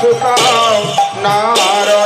সুতাও নারা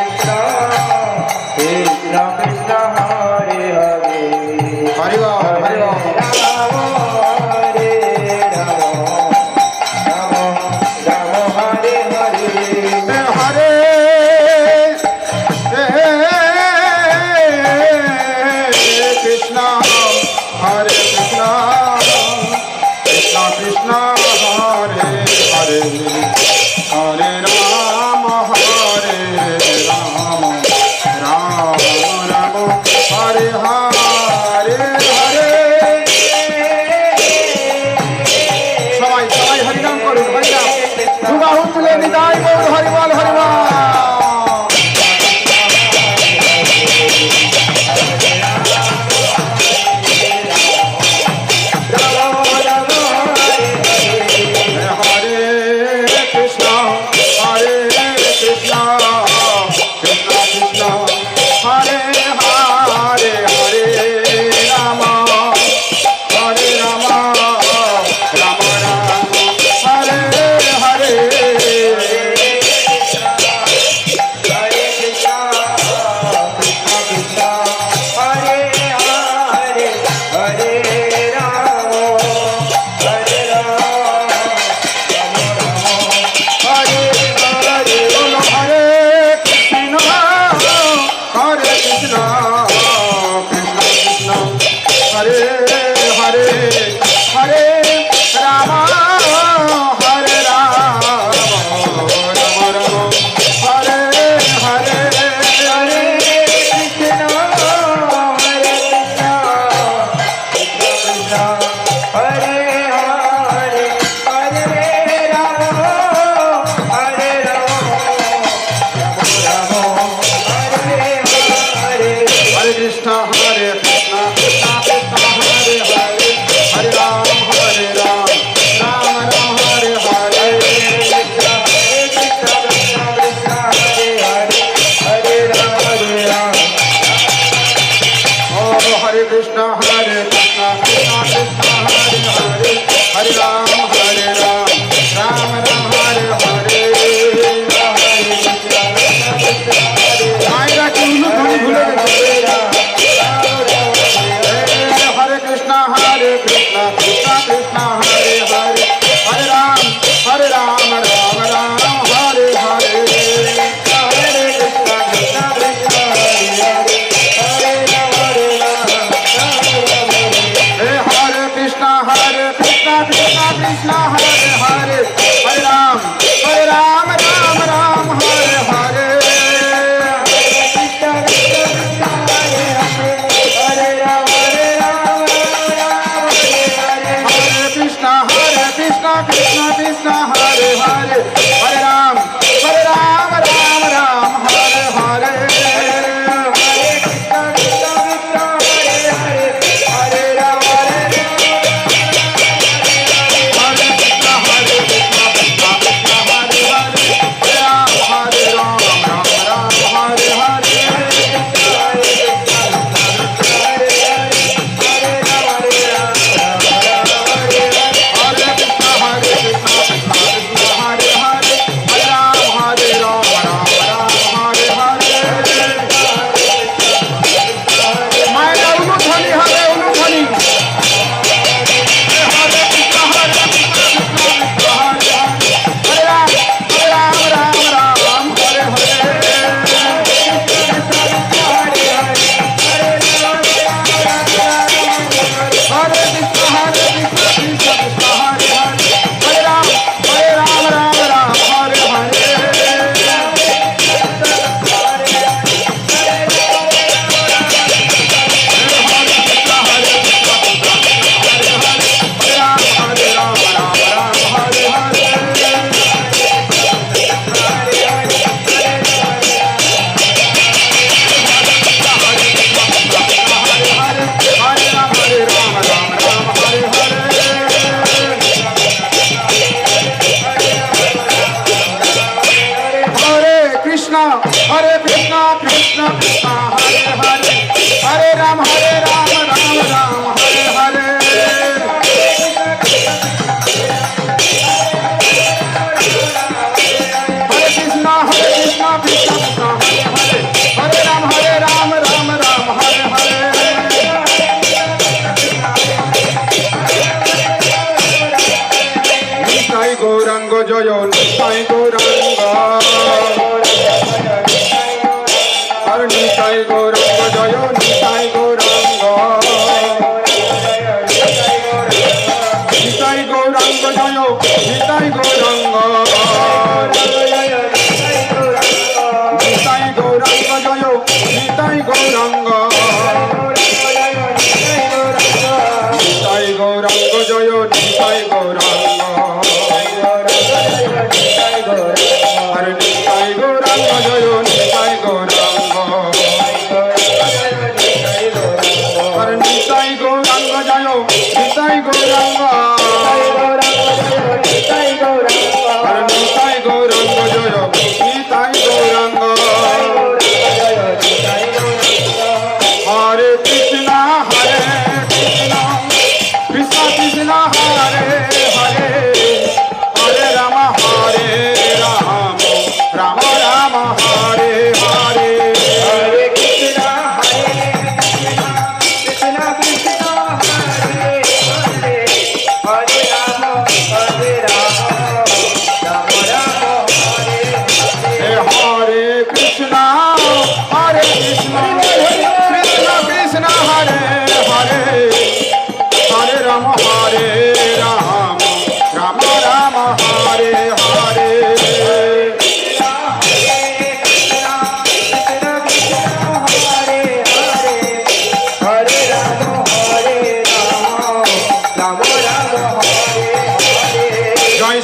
হরে হরে হরে রামা। Ram Nitai Goranga Jaya Nitai Goranga Gauranga জয় নিতাই গৌরাঙ্গ। হরে নিতাই গৌরাঙ্গ জয় নিতাই গৌরাঙ্গ।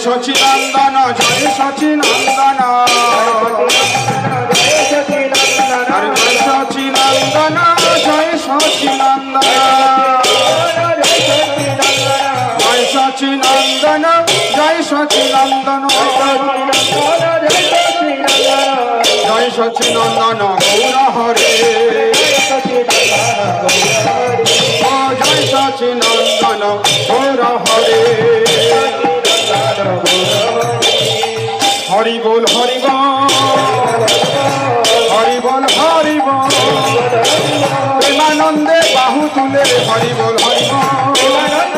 সচিনন্দন জয় সচিনন্দন জয় সচিনন্দন জয় সচিনন্দন জয় সচিনন্দন জয় সচিনন্দন জয় সচিনন্দন গৌর হরে। জয় সচিনন্দন গৌর হরে। হরি বল হরি হরি বল হরি প্রেমানন্দে বাহু তুলে হরি বল হরি প্রেমানন্দ